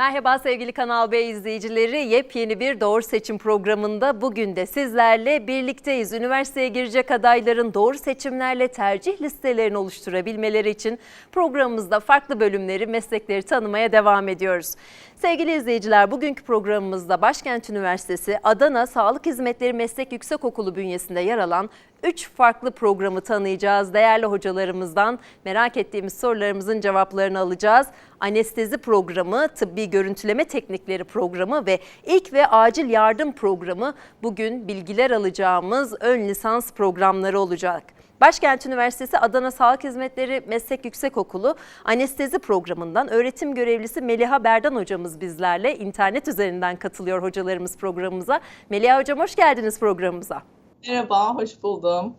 Merhaba sevgili Kanal B izleyicileri. Yepyeni bir Doğru Seçim programında bugün de sizlerle birlikteyiz. Üniversiteye girecek adayların doğru seçimlerle tercih listelerini oluşturabilmeleri için programımızda farklı bölümleri, meslekleri tanımaya devam ediyoruz. Sevgili izleyiciler, bugünkü programımızda Başkent Üniversitesi Adana Sağlık Hizmetleri Meslek Yüksekokulu bünyesinde yer alan 3 farklı programı tanıyacağız. Değerli hocalarımızdan merak ettiğimiz sorularımızın cevaplarını alacağız. Anestezi programı, tıbbi görüntüleme teknikleri programı ve ilk ve acil yardım programı bugün bilgiler alacağımız ön lisans programları olacak. Başkent Üniversitesi Adana Sağlık Hizmetleri Meslek Yüksekokulu Anestezi Programı'ndan öğretim görevlisi Meliha Berdan hocamız bizlerle internet üzerinden katılıyor hocalarımız programımıza. Meliha hocam hoş geldiniz programımıza. Merhaba, hoş buldum.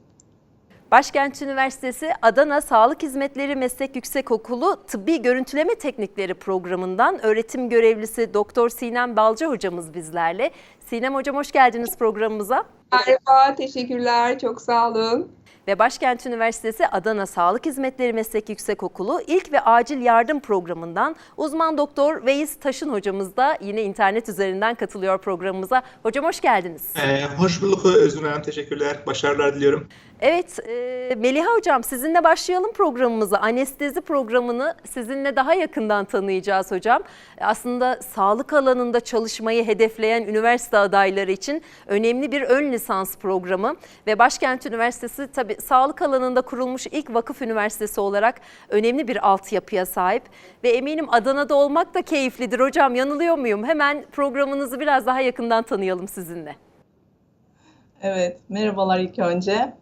Başkent Üniversitesi Adana Sağlık Hizmetleri Meslek Yüksekokulu Tıbbi Görüntüleme Teknikleri programından öğretim görevlisi Doktor Sinem Balcı hocamız bizlerle. Sinem hocam hoş geldiniz programımıza. Merhaba, teşekkürler, çok sağ olun. Ve Başkent Üniversitesi Adana Sağlık Hizmetleri Meslek Yüksekokulu İlk ve Acil Yardım Programı'ndan uzman doktor Veys Taşın hocamız da yine internet üzerinden katılıyor programımıza. Hocam hoş geldiniz. Ee, hoş bulduk Özgür Hanım. Teşekkürler. Başarılar diliyorum. Evet, e, Meliha Hocam sizinle başlayalım programımızı. Anestezi programını sizinle daha yakından tanıyacağız hocam. Aslında sağlık alanında çalışmayı hedefleyen üniversite adayları için önemli bir ön lisans programı ve Başkent Üniversitesi tabii sağlık alanında kurulmuş ilk vakıf üniversitesi olarak önemli bir altyapıya sahip ve eminim Adana'da olmak da keyiflidir hocam. Yanılıyor muyum? Hemen programınızı biraz daha yakından tanıyalım sizinle. Evet, merhabalar ilk önce.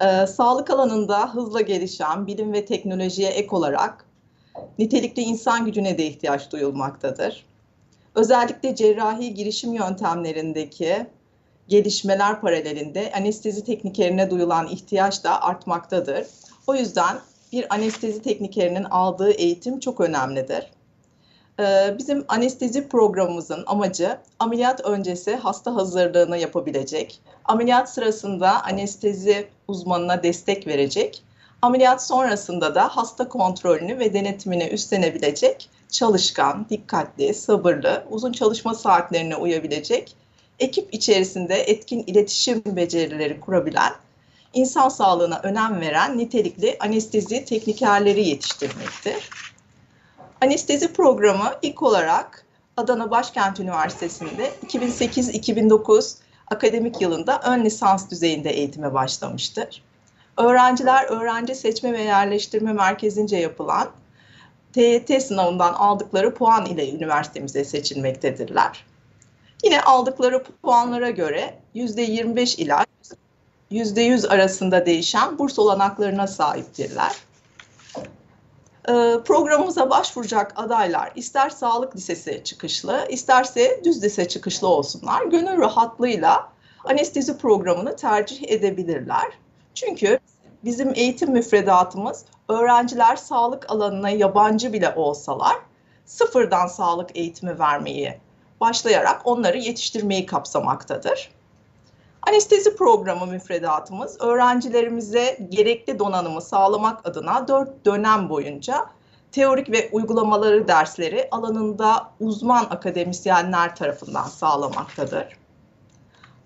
Ee, sağlık alanında hızla gelişen bilim ve teknolojiye ek olarak nitelikli insan gücüne de ihtiyaç duyulmaktadır. Özellikle cerrahi girişim yöntemlerindeki gelişmeler paralelinde anestezi teknikerine duyulan ihtiyaç da artmaktadır. O yüzden bir anestezi teknikerinin aldığı eğitim çok önemlidir. Ee, Bizim anestezi programımızın amacı ameliyat öncesi hasta hazırlığını yapabilecek, ameliyat sırasında anestezi uzmanına destek verecek, ameliyat sonrasında da hasta kontrolünü ve denetimini üstlenebilecek, çalışkan, dikkatli, sabırlı, uzun çalışma saatlerine uyabilecek, ekip içerisinde etkin iletişim becerileri kurabilen, insan sağlığına önem veren nitelikli anestezi teknikerleri yetiştirmektir. Anestezi programı ilk olarak Adana Başkent Üniversitesi'nde 2008-2009 akademik yılında ön lisans düzeyinde eğitime başlamıştır. Öğrenciler öğrenci seçme ve yerleştirme merkezince yapılan TYT sınavından aldıkları puan ile üniversitemize seçilmektedirler. Yine aldıkları puanlara göre %25 ila %100 arasında değişen burs olanaklarına sahiptirler. Ee, programımıza başvuracak adaylar ister sağlık lisesi çıkışlı, isterse düz lise çıkışlı olsunlar. Gönül rahatlığıyla anestezi programını tercih edebilirler. Çünkü bizim eğitim müfredatımız öğrenciler sağlık alanına yabancı bile olsalar sıfırdan sağlık eğitimi vermeyi başlayarak onları yetiştirmeyi kapsamaktadır. Anestezi programı müfredatımız öğrencilerimize gerekli donanımı sağlamak adına 4 dönem boyunca teorik ve uygulamaları dersleri alanında uzman akademisyenler tarafından sağlamaktadır.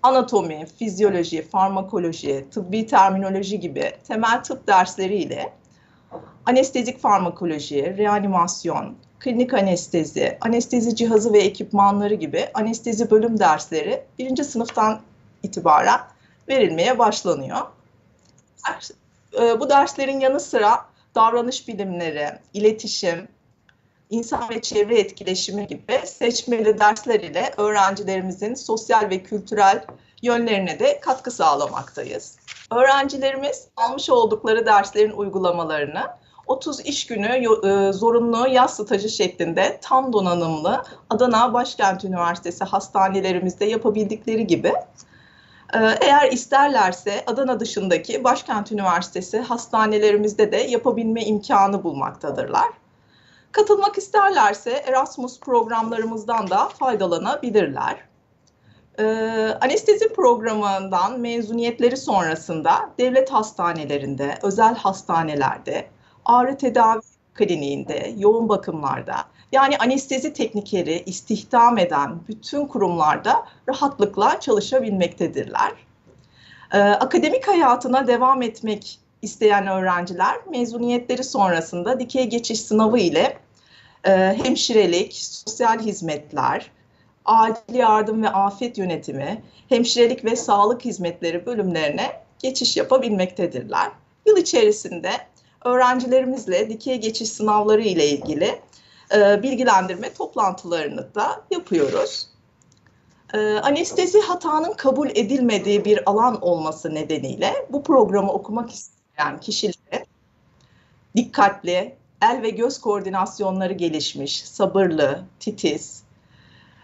Anatomi, fizyoloji, farmakoloji, tıbbi terminoloji gibi temel tıp dersleriyle anestezik farmakoloji, reanimasyon, klinik anestezi, anestezi cihazı ve ekipmanları gibi anestezi bölüm dersleri birinci sınıftan itibaren verilmeye başlanıyor. Bu derslerin yanı sıra davranış bilimleri, iletişim, insan ve çevre etkileşimi gibi seçmeli dersler ile öğrencilerimizin sosyal ve kültürel yönlerine de katkı sağlamaktayız. Öğrencilerimiz almış oldukları derslerin uygulamalarını 30 iş günü zorunlu yaz stajı şeklinde tam donanımlı Adana Başkent Üniversitesi hastanelerimizde yapabildikleri gibi eğer isterlerse Adana dışındaki Başkent Üniversitesi hastanelerimizde de yapabilme imkanı bulmaktadırlar. Katılmak isterlerse Erasmus programlarımızdan da faydalanabilirler. Ee, anestezi programından mezuniyetleri sonrasında devlet hastanelerinde, özel hastanelerde, ağrı tedavi kliniğinde, yoğun bakımlarda, Yani anestezi teknikeri istihdam eden bütün kurumlarda rahatlıkla çalışabilmektedirler. Ee, akademik hayatına devam etmek isteyen öğrenciler mezuniyetleri sonrasında dikey geçiş sınavı ile e, hemşirelik, sosyal hizmetler, acil yardım ve afet yönetimi, hemşirelik ve sağlık hizmetleri bölümlerine geçiş yapabilmektedirler. Yıl içerisinde öğrencilerimizle dikey geçiş sınavları ile ilgili e, bilgilendirme toplantılarını da yapıyoruz. E, anestezi hatanın kabul edilmediği bir alan olması nedeniyle bu programı okumak isteyen kişilere dikkatli, el ve göz koordinasyonları gelişmiş, sabırlı, titiz,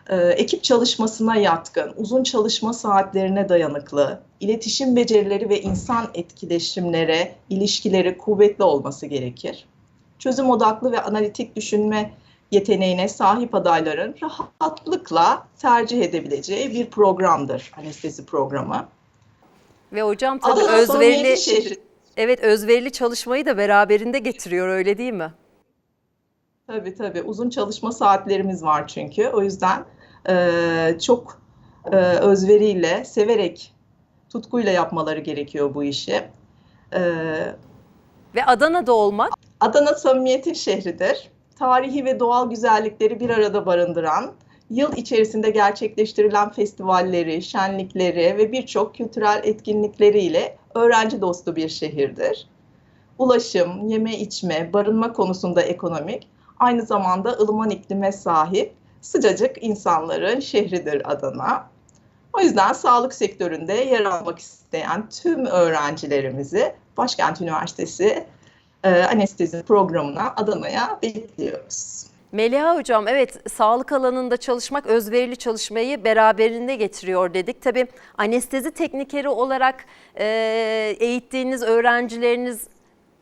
e, ekip çalışmasına yatkın, uzun çalışma saatlerine dayanıklı, iletişim becerileri ve insan etkileşimlere, ilişkileri kuvvetli olması gerekir. Çözüm odaklı ve analitik düşünme yeteneğine sahip adayların rahatlıkla tercih edebileceği bir programdır anestezi programı. Ve hocam tabii Adana özverili şehri. evet özverili çalışmayı da beraberinde getiriyor öyle değil mi? Tabii tabii uzun çalışma saatlerimiz var çünkü. O yüzden e, çok e, özveriyle, severek, tutkuyla yapmaları gerekiyor bu işi. E, Ve Adana'da olmak Adana samimiyetin şehridir. Tarihi ve doğal güzellikleri bir arada barındıran, yıl içerisinde gerçekleştirilen festivalleri, şenlikleri ve birçok kültürel etkinlikleriyle öğrenci dostu bir şehirdir. Ulaşım, yeme içme, barınma konusunda ekonomik, aynı zamanda ılıman iklime sahip sıcacık insanların şehridir Adana. O yüzden sağlık sektöründe yer almak isteyen tüm öğrencilerimizi Başkent Üniversitesi e, anestezi programına Adana'ya bekliyoruz. Meliha Hocam evet sağlık alanında çalışmak özverili çalışmayı beraberinde getiriyor dedik. Tabii anestezi teknikeri olarak e, eğittiğiniz öğrencileriniz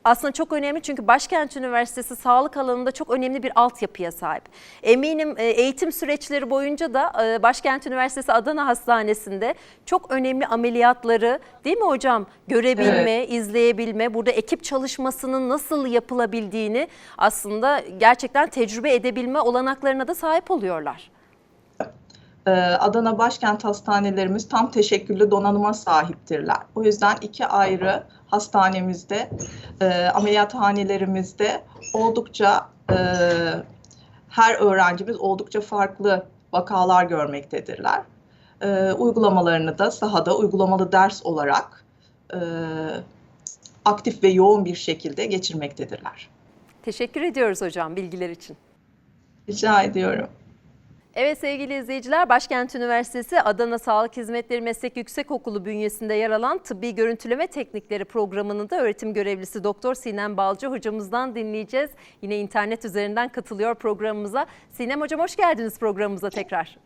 aslında çok önemli çünkü Başkent Üniversitesi sağlık alanında çok önemli bir altyapıya sahip. Eminim e, eğitim süreçleri boyunca da e, Başkent Üniversitesi Adana Hastanesi'nde çok önemli ameliyatları değil mi hocam görebilme, izleyebilme, burada ekip çalışmasının nasıl yapılabildiğini aslında gerçekten tecrübe edebilme olanaklarına da sahip oluyorlar. Ee, Adana Başkent Hastanelerimiz tam teşekküllü donanıma sahiptirler. O yüzden iki ayrı hastanemizde, e, ameliyathanelerimizde oldukça e, her öğrencimiz oldukça farklı vakalar görmektedirler. E, uygulamalarını da sahada uygulamalı ders olarak e, aktif ve yoğun bir şekilde geçirmektedirler. Teşekkür ediyoruz hocam bilgiler için. Rica ediyorum. Evet sevgili izleyiciler, Başkent Üniversitesi Adana Sağlık Hizmetleri Meslek Yüksekokulu bünyesinde yer alan Tıbbi Görüntüleme Teknikleri programının da öğretim görevlisi Doktor Sinem Balcı hocamızdan dinleyeceğiz. Yine internet üzerinden katılıyor programımıza. Sinem hocam hoş geldiniz programımıza tekrar.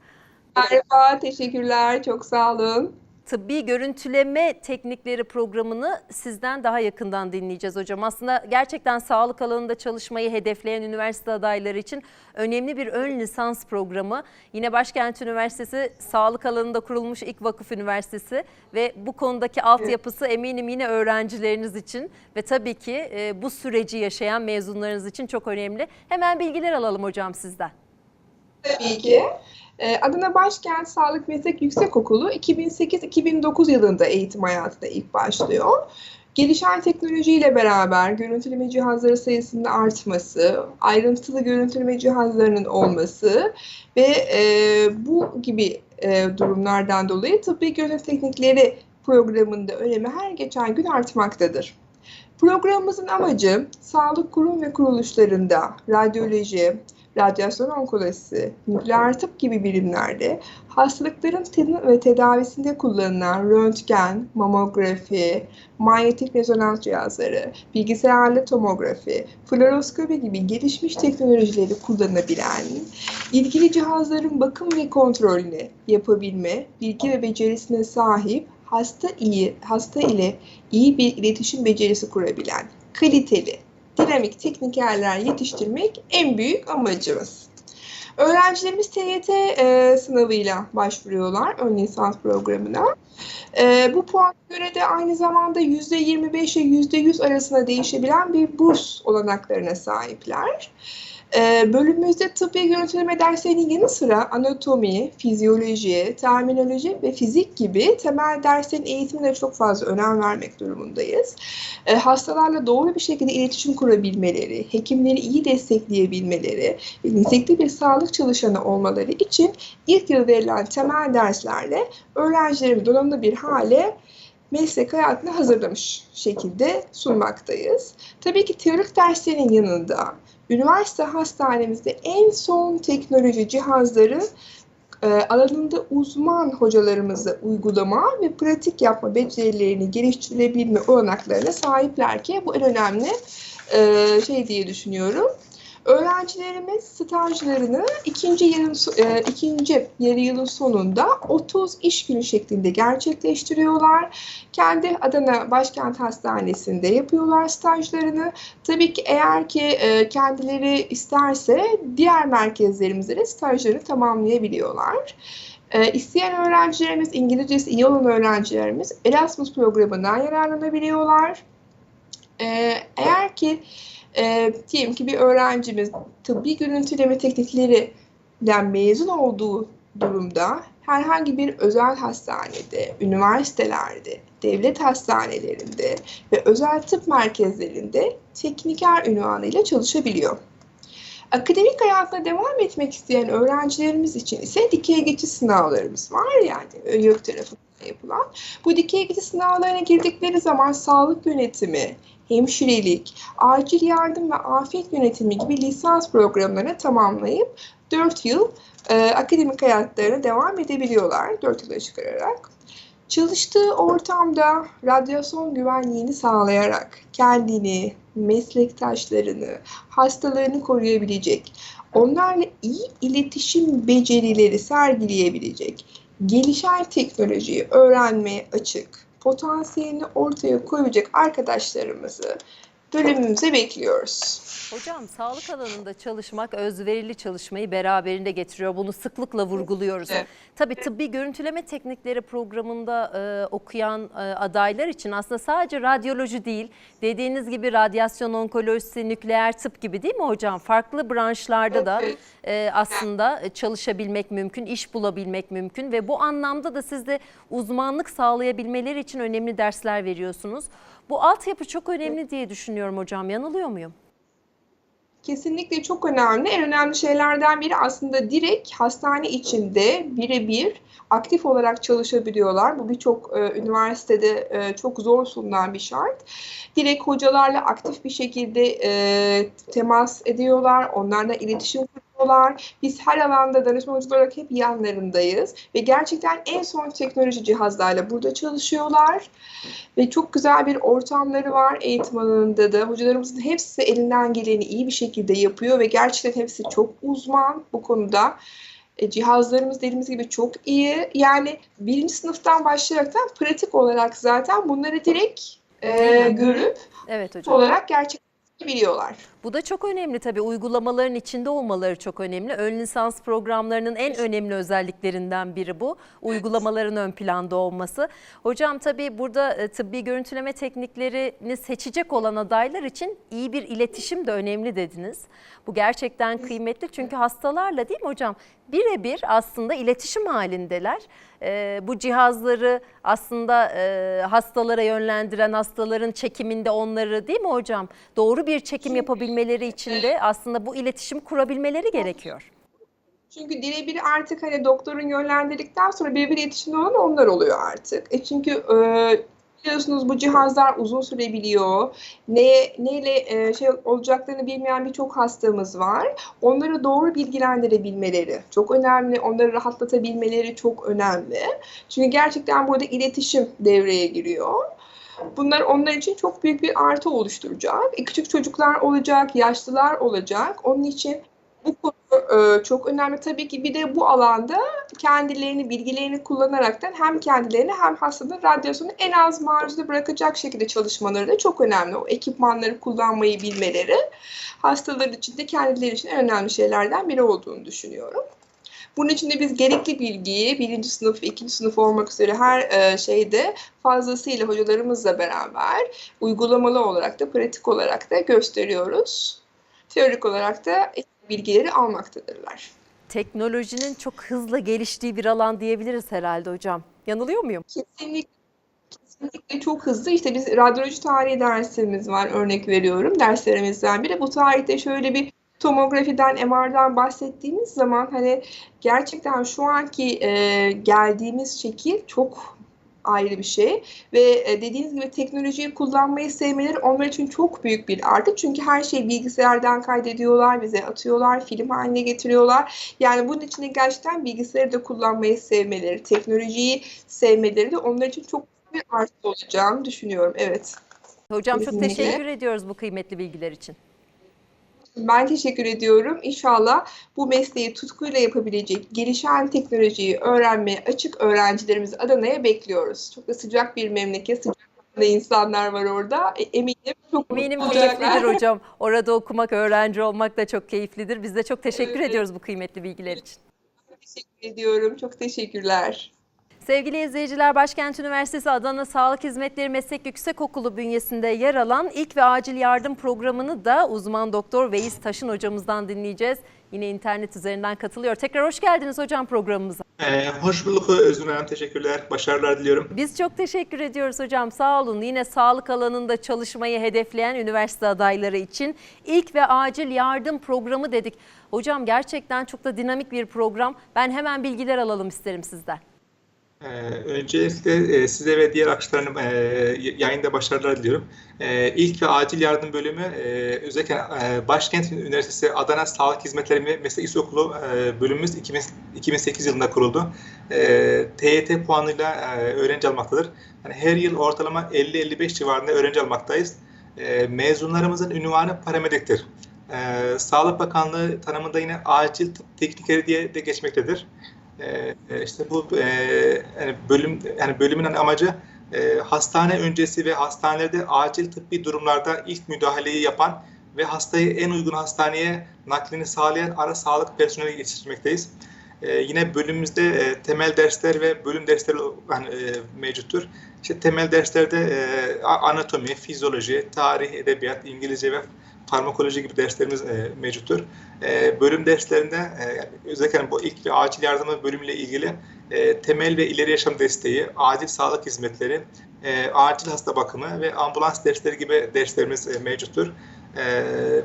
Merhaba, teşekkürler. Çok sağ olun. Tıbbi görüntüleme teknikleri programını sizden daha yakından dinleyeceğiz hocam. Aslında gerçekten sağlık alanında çalışmayı hedefleyen üniversite adayları için önemli bir ön lisans programı. Yine Başkent Üniversitesi sağlık alanında kurulmuş ilk vakıf üniversitesi ve bu konudaki altyapısı eminim yine öğrencileriniz için ve tabii ki e, bu süreci yaşayan mezunlarınız için çok önemli. Hemen bilgiler alalım hocam sizden. Tabii ki. Ee, Adana Başkent Sağlık Meslek Yüksekokulu 2008-2009 yılında eğitim hayatına ilk başlıyor. Gelişen teknolojiyle beraber görüntüleme cihazları sayısının artması, ayrıntılı görüntüleme cihazlarının olması ve e, bu gibi e, durumlardan dolayı tıbbi görüntü teknikleri programında önemi her geçen gün artmaktadır. Programımızın amacı sağlık kurum ve kuruluşlarında radyoloji, radyasyon onkolojisi, nükleer tıp gibi bilimlerde hastalıkların tanı ve tedavisinde kullanılan röntgen, mamografi, manyetik rezonans cihazları, bilgisayarlı tomografi, fluoroskopi gibi gelişmiş teknolojileri kullanabilen, ilgili cihazların bakım ve kontrolünü yapabilme, bilgi ve becerisine sahip hasta iyi hasta ile iyi bir iletişim becerisi kurabilen, kaliteli, dinamik teknikerler yetiştirmek en büyük amacımız. Öğrencilerimiz TYT e, sınavıyla başvuruyorlar ön lisans programına. E, bu puana göre de aynı zamanda %25 ile %100 arasında değişebilen bir burs olanaklarına sahipler. Ee, bölümümüzde tıbbi görüntüleme derslerinin yanı sıra anatomi, fizyoloji, terminoloji ve fizik gibi temel derslerin eğitimine çok fazla önem vermek durumundayız. Ee, hastalarla doğru bir şekilde iletişim kurabilmeleri, hekimleri iyi destekleyebilmeleri nitelikli bir sağlık çalışanı olmaları için ilk yıl verilen temel derslerle öğrencilerimi donanımlı bir hale meslek hayatına hazırlamış şekilde sunmaktayız. Tabii ki teorik derslerin yanında üniversite hastanemizde en son teknoloji cihazları e, alanında uzman hocalarımızla uygulama ve pratik yapma becerilerini geliştirebilme olanaklarına sahipler ki bu en önemli e, şey diye düşünüyorum. Öğrencilerimiz stajlarını ikinci yılın e, ikinci yarı yılın sonunda 30 iş günü şeklinde gerçekleştiriyorlar. Kendi Adana Başkent Hastanesi'nde yapıyorlar stajlarını. Tabii ki eğer ki e, kendileri isterse diğer merkezlerimizde de stajlarını tamamlayabiliyorlar. E, isteyen öğrencilerimiz, İngilizcesi iyi olan öğrencilerimiz Erasmus programından yararlanabiliyorlar. E, eğer ki e, diyelim ki bir öğrencimiz tıbbi görüntüleme tekniklerinden mezun olduğu durumda herhangi bir özel hastanede, üniversitelerde, devlet hastanelerinde ve özel tıp merkezlerinde tekniker ünvanıyla çalışabiliyor. Akademik hayatına devam etmek isteyen öğrencilerimiz için ise dikey geçiş sınavlarımız var yani YÖK tarafından yapılan. Bu dikey geçiş sınavlarına girdikleri zaman sağlık yönetimi, hemşirelik, acil yardım ve afet yönetimi gibi lisans programlarını tamamlayıp 4 yıl e, akademik hayatlarına devam edebiliyorlar 4 yıla çıkararak. Çalıştığı ortamda radyasyon güvenliğini sağlayarak kendini, meslektaşlarını, hastalarını koruyabilecek, onlarla iyi iletişim becerileri sergileyebilecek, gelişen teknolojiyi öğrenmeye açık, potansiyelini ortaya koyacak arkadaşlarımızı bölümümüze bekliyoruz. Hocam sağlık alanında çalışmak özverili çalışmayı beraberinde getiriyor. Bunu sıklıkla vurguluyoruz. Evet. Tabii tıbbi görüntüleme teknikleri programında e, okuyan e, adaylar için aslında sadece radyoloji değil, dediğiniz gibi radyasyon onkolojisi, nükleer tıp gibi değil mi hocam? Farklı branşlarda da e, aslında çalışabilmek mümkün, iş bulabilmek mümkün ve bu anlamda da siz de uzmanlık sağlayabilmeleri için önemli dersler veriyorsunuz. Bu altyapı çok önemli diye düşünüyorum hocam. Yanılıyor muyum? Kesinlikle çok önemli. En önemli şeylerden biri aslında direkt hastane içinde birebir aktif olarak çalışabiliyorlar. Bu birçok e, üniversitede e, çok zor sunulan bir şart. Direkt hocalarla aktif bir şekilde e, temas ediyorlar. Onlarla iletişim kuruyorlar. Biz her alanda danışman hocalar olarak hep yanlarındayız. Ve gerçekten en son teknoloji cihazlarla burada çalışıyorlar. Ve çok güzel bir ortamları var eğitim alanında da. Hocalarımızın hepsi elinden geleni iyi bir şekilde yapıyor ve gerçekten hepsi çok uzman bu konuda. E, cihazlarımız dediğimiz gibi çok iyi. Yani birinci sınıftan başlayaraktan pratik olarak zaten bunları direkt e, görüp Evet hocam. olarak gerçekleştirebiliyorlar. Bu da çok önemli tabii. Uygulamaların içinde olmaları çok önemli. Ön lisans programlarının en önemli özelliklerinden biri bu. Uygulamaların ön planda olması. Hocam tabii burada e, tıbbi görüntüleme tekniklerini seçecek olan adaylar için iyi bir iletişim de önemli dediniz. Bu gerçekten kıymetli çünkü hastalarla değil mi hocam? Birebir aslında iletişim halindeler. Ee, bu cihazları aslında e, hastalara yönlendiren hastaların çekiminde onları değil mi hocam? Doğru bir çekim yapabilmeleri için de aslında bu iletişim kurabilmeleri gerekiyor. Çünkü birebir artık hani doktorun yönlendirdikten sonra birebir iletişimde olan onlar oluyor artık. E çünkü e, biliyorsunuz bu cihazlar uzun sürebiliyor. Ne neyle e, şey olacaklarını bilmeyen birçok hastamız var. Onları doğru bilgilendirebilmeleri çok önemli. Onları rahatlatabilmeleri çok önemli. Çünkü gerçekten burada iletişim devreye giriyor. Bunlar onlar için çok büyük bir artı oluşturacak. E, küçük çocuklar olacak, yaşlılar olacak. Onun için bu konu e, çok önemli. Tabii ki bir de bu alanda kendilerini, bilgilerini kullanaraktan hem kendilerini hem hastanın radyasyonu en az maruzda bırakacak şekilde çalışmaları da çok önemli. O ekipmanları kullanmayı bilmeleri hastalar için de kendileri için en önemli şeylerden biri olduğunu düşünüyorum. Bunun için de biz gerekli bilgiyi birinci sınıf, ikinci sınıf olmak üzere her e, şeyde fazlasıyla hocalarımızla beraber uygulamalı olarak da pratik olarak da gösteriyoruz. Teorik olarak da bilgileri almaktadırlar. Teknolojinin çok hızla geliştiği bir alan diyebiliriz herhalde hocam. Yanılıyor muyum? Kesinlikle, kesinlikle çok hızlı. İşte biz radyoloji tarihi dersimiz var örnek veriyorum derslerimizden biri. Bu tarihte şöyle bir tomografiden, MR'dan bahsettiğimiz zaman hani gerçekten şu anki e, geldiğimiz şekil çok ayrı bir şey ve e, dediğiniz gibi teknolojiyi kullanmayı sevmeleri onlar için çok büyük bir artı. Çünkü her şeyi bilgisayardan kaydediyorlar, bize atıyorlar, film haline getiriyorlar. Yani bunun için de gerçekten bilgisayarı da kullanmayı sevmeleri, teknolojiyi sevmeleri de onlar için çok büyük bir artı olacağını düşünüyorum. Evet. Hocam çok Kesinlikle. teşekkür ediyoruz bu kıymetli bilgiler için. Ben teşekkür ediyorum. İnşallah bu mesleği tutkuyla yapabilecek, gelişen teknolojiyi öğrenmeye açık öğrencilerimizi Adana'ya bekliyoruz. Çok da sıcak bir memleket, sıcak insanlar var orada. E, Eminim çok Eminim keyiflidir hocam. Orada okumak, öğrenci olmak da çok keyiflidir. Biz de çok teşekkür Evet. ediyoruz bu kıymetli bilgiler için. Teşekkür ediyorum. Çok teşekkürler. Sevgili izleyiciler, Başkent Üniversitesi Adana Sağlık Hizmetleri Meslek Yüksekokulu bünyesinde yer alan ilk ve acil yardım programını da uzman doktor Veys Taşın hocamızdan dinleyeceğiz. Yine internet üzerinden katılıyor. Tekrar hoş geldiniz hocam programımıza. Ee, hoş bulduk Özgün Hanım. Teşekkürler. Başarılar diliyorum. Biz çok teşekkür ediyoruz hocam. Sağ olun. Yine sağlık alanında çalışmayı hedefleyen üniversite adayları için ilk ve acil yardım programı dedik. Hocam gerçekten çok da dinamik bir program. Ben hemen bilgiler alalım isterim sizden. Ee, öncelikle e, size ve diğer arkadaşlarım e, yayında başarılar diliyorum. E, ilk ve acil yardım bölümü e, özellikle e, Başkent Üniversitesi Adana Sağlık Hizmetleri Meslek Yüksekokulu e, bölümümüz 2000, 2008 yılında kuruldu. E, TYT puanıyla öğrenci almaktadır. Yani her yıl ortalama 50-55 civarında öğrenci almaktayız. Mezunlarımızın ünvanı paramediktir. Sağlık Bakanlığı tanımında yine acil tıp teknikeri diye de geçmektedir. Ee, işte bu e, yani bölüm yani bölümün amacı e, hastane öncesi ve hastanelerde acil tıbbi durumlarda ilk müdahaleyi yapan ve hastayı en uygun hastaneye naklini sağlayan ara sağlık personeli yetiştirmekteyiz. Ee, yine bölümümüzde e, temel dersler ve bölüm dersleri yani, e, mevcuttur. İşte temel derslerde e, anatomi, fizyoloji, tarih, edebiyat, İngilizce ve farmakoloji gibi derslerimiz e, mevcuttur. E, bölüm derslerinde e, özellikle bu ilk ve acil yardım bölümüyle ilgili e, temel ve ileri yaşam desteği, acil sağlık hizmetleri, e, acil hasta bakımı ve ambulans dersleri gibi derslerimiz e, mevcuttur. E,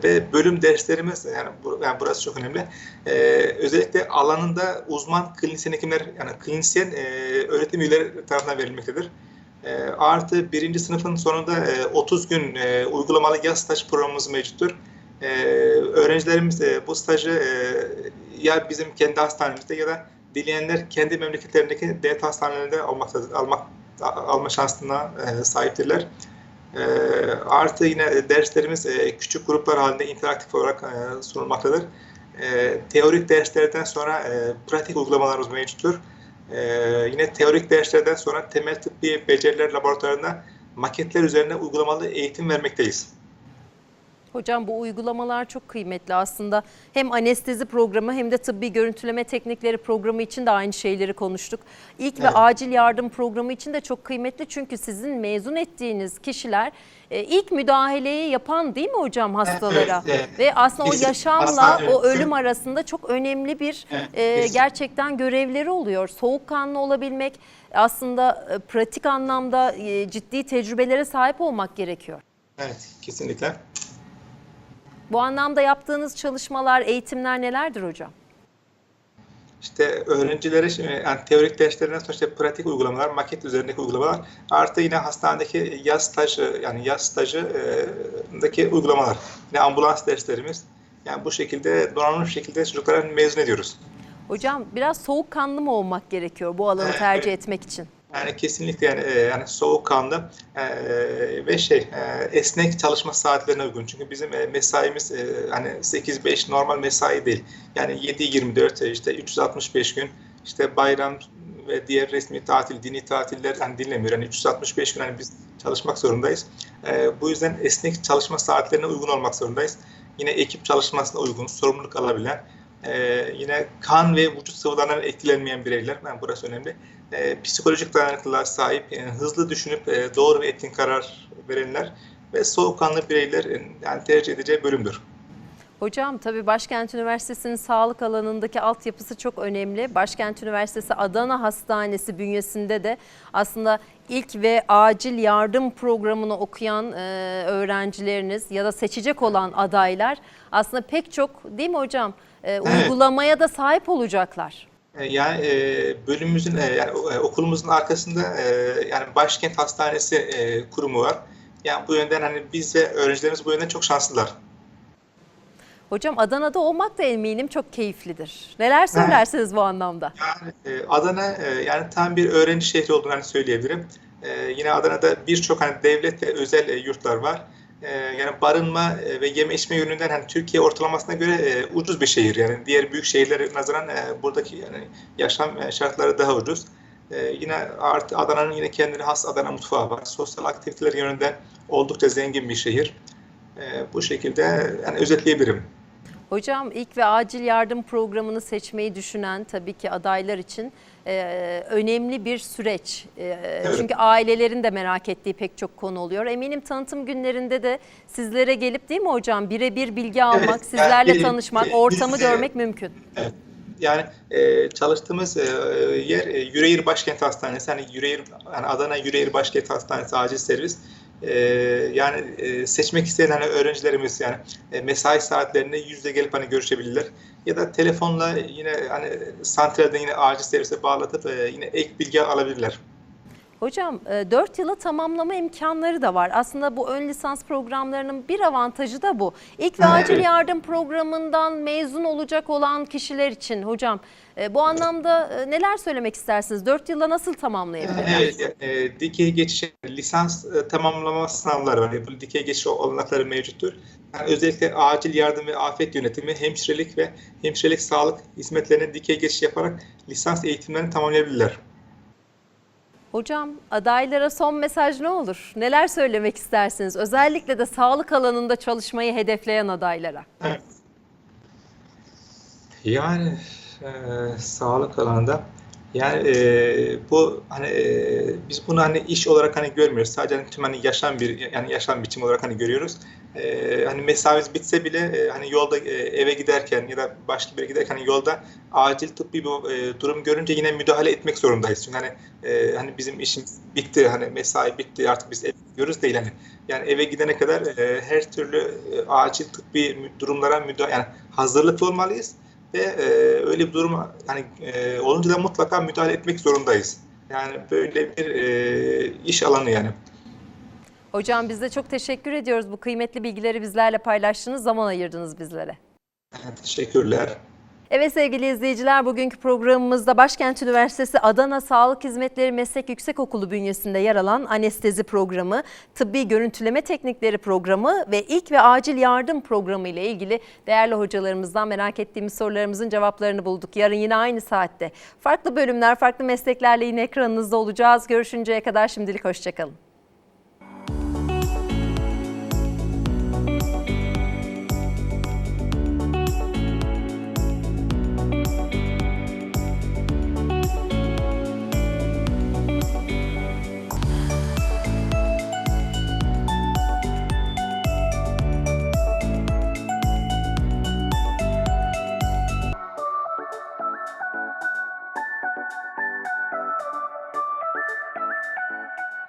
ve bölüm derslerimiz yani, bu, yani burası çok önemli. E, özellikle alanında uzman klinisyen hekimler yani klinisyen e, öğretim üyeleri tarafından verilmektedir. E, artı birinci sınıfın sonunda e, 30 gün e, uygulamalı yaz staj programımız mevcuttur. E, öğrencilerimiz e, bu stajı e, ya bizim kendi hastanemizde ya da dileyenler kendi memleketlerindeki devlet hastanelerinde almaktadır, almak alma şansına e, sahiptirler. E, artı yine derslerimiz e, küçük gruplar halinde interaktif olarak e, sunulmaktadır. E, teorik derslerden sonra e, pratik uygulamalarımız mevcuttur. Ee, yine teorik derslerden sonra temel tıbbi beceriler laboratuvarında maketler üzerine uygulamalı eğitim vermekteyiz. Hocam bu uygulamalar çok kıymetli aslında. Hem anestezi programı hem de tıbbi görüntüleme teknikleri programı için de aynı şeyleri konuştuk. İlk ve Evet. acil yardım programı için de çok kıymetli çünkü sizin mezun ettiğiniz kişiler e, ilk müdahaleyi yapan değil mi hocam hastalara? Evet, evet. Ve aslında o Kesin. yaşamla Hastane- o ölüm arasında çok önemli bir Evet, e, gerçekten görevleri oluyor. Soğukkanlı olabilmek aslında e, pratik anlamda e, ciddi tecrübelere sahip olmak gerekiyor. Evet, kesinlikle. Bu anlamda yaptığınız çalışmalar, eğitimler nelerdir hocam? İşte öğrencilere yani teorik derslerinden sonra işte pratik uygulamalar, maket üzerindeki uygulamalar, artı yine hastanedeki yaz stajı yani yaz stajıdaki uygulamalar, yine ambulans derslerimiz. Yani bu şekilde donanımlı şekilde çocuklara mezun ediyoruz. Hocam biraz soğukkanlı mı olmak gerekiyor bu alanı tercih etmek için? Yani kesinlikle yani, e, yani soğukkanlı e, ve şey e, esnek çalışma saatlerine uygun. Çünkü bizim e, mesaimiz e, hani 8-5 normal mesai değil. Yani 7-24 e, işte 365 gün işte bayram ve diğer resmi tatil, dini tatiller hani dinlemiyor. Yani 365 gün hani biz çalışmak zorundayız. E, bu yüzden esnek çalışma saatlerine uygun olmak zorundayız. Yine ekip çalışmasına uygun, sorumluluk alabilen, e, yine kan ve vücut sıvılarından etkilenmeyen bireyler. Yani burası önemli e, psikolojik dayanıklılığa sahip, e, hızlı düşünüp e, doğru ve etkin karar verenler ve soğukkanlı bireyler e, yani tercih edeceği bölümdür. Hocam tabii Başkent Üniversitesi'nin sağlık alanındaki altyapısı çok önemli. Başkent Üniversitesi Adana Hastanesi bünyesinde de aslında ilk ve acil yardım programını okuyan e, öğrencileriniz ya da seçecek olan adaylar aslında pek çok değil mi hocam E, uygulamaya da sahip olacaklar. E, Yani e, bölümümüzün e, yani e, okulumuzun arkasında e, yani Başkent Hastanesi e, kurumu var. Yani bu yönden hani biz ve öğrencilerimiz bu yönden çok şanslılar. Hocam Adana'da olmak da eminim çok keyiflidir. Neler söylersiniz bu anlamda? Yani e, Adana e, yani tam bir öğrenci şehri olduğunu hani söyleyebilirim. E, yine Adana'da birçok hani devlet ve özel e, yurtlar var. E, yani barınma e, ve yeme içme yönünden hani Türkiye ortalamasına göre e, ucuz bir şehir. Yani diğer büyük şehirlere nazaran e, buradaki yani yaşam şartları daha ucuz. Yine artı Adana'nın yine kendine has Adana mutfağı var. Sosyal aktiviteler yönünden oldukça zengin bir şehir. Bu şekilde yani özetleyebilirim. Hocam ilk ve acil yardım programını seçmeyi düşünen tabii ki adaylar için e, önemli bir süreç. E, Çünkü ailelerin de merak ettiği pek çok konu oluyor. Eminim tanıtım günlerinde de sizlere gelip değil mi hocam birebir bilgi almak, yani sizlerle biz- tanışmak, biz- ortamı biz- görmek mümkün. Yani e, çalıştığımız e, yer e, Yüreğir Başkent Hastanesi. Hani Yüreğir, yani Adana Yüreğir Başkent Hastanesi acil servis. E, yani e, seçmek isteyen hani öğrencilerimiz yani e, mesai saatlerinde yüzde gelip hani görüşebilirler. Ya da telefonla yine hani santralden yine acil servise bağlatıp e, yine ek bilgi alabilirler. Hocam 4 yılı tamamlama imkanları da var. Aslında bu ön lisans programlarının bir avantajı da bu. İlk ve acil yardım programından mezun olacak olan kişiler için hocam e, bu anlamda e, neler söylemek istersiniz? 4 yıla nasıl tamamlayabilirler? Evet, e, dikey geçiş lisans e, tamamlama sınavları var. Bu dikey geçiş olanakları mevcuttur. Yani özellikle acil yardım ve afet yönetimi, hemşirelik ve hemşirelik sağlık hizmetlerine dikey geçiş yaparak lisans eğitimlerini tamamlayabilirler. Hocam adaylara son mesaj ne olur? Neler söylemek istersiniz? Özellikle de sağlık alanında çalışmayı hedefleyen adaylara. Yani e, sağlık alanında yani e, bu hani e, biz bunu hani iş olarak hani görmüyoruz. Sadece hani tüm hani yaşam bir yani yaşam biçimi olarak hani görüyoruz. E, hani mesaimiz bitse bile e, hani yolda e, eve giderken ya da başka bir yere giderken hani yolda acil tıbbi bir e, durum görünce yine müdahale etmek zorundayız. Çünkü hani e, hani bizim işimiz bitti hani mesai bitti artık biz eve gidiyoruz değil hani. Yani eve gidene kadar e, her türlü e, acil tıbbi durumlara müdahale yani hazırlıklı olmalıyız ve e, öyle bir durum hani e, olunca da mutlaka müdahale etmek zorundayız. Yani böyle bir e, iş alanı yani. Hocam biz de çok teşekkür ediyoruz. Bu kıymetli bilgileri bizlerle paylaştınız, zaman ayırdınız bizlere. Teşekkürler. Evet sevgili izleyiciler bugünkü programımızda Başkent Üniversitesi Adana Sağlık Hizmetleri Meslek Yüksekokulu bünyesinde yer alan anestezi programı, tıbbi görüntüleme teknikleri programı ve ilk ve acil yardım programı ile ilgili değerli hocalarımızdan merak ettiğimiz sorularımızın cevaplarını bulduk. Yarın yine aynı saatte farklı bölümler, farklı mesleklerle yine ekranınızda olacağız. Görüşünceye kadar şimdilik hoşçakalın.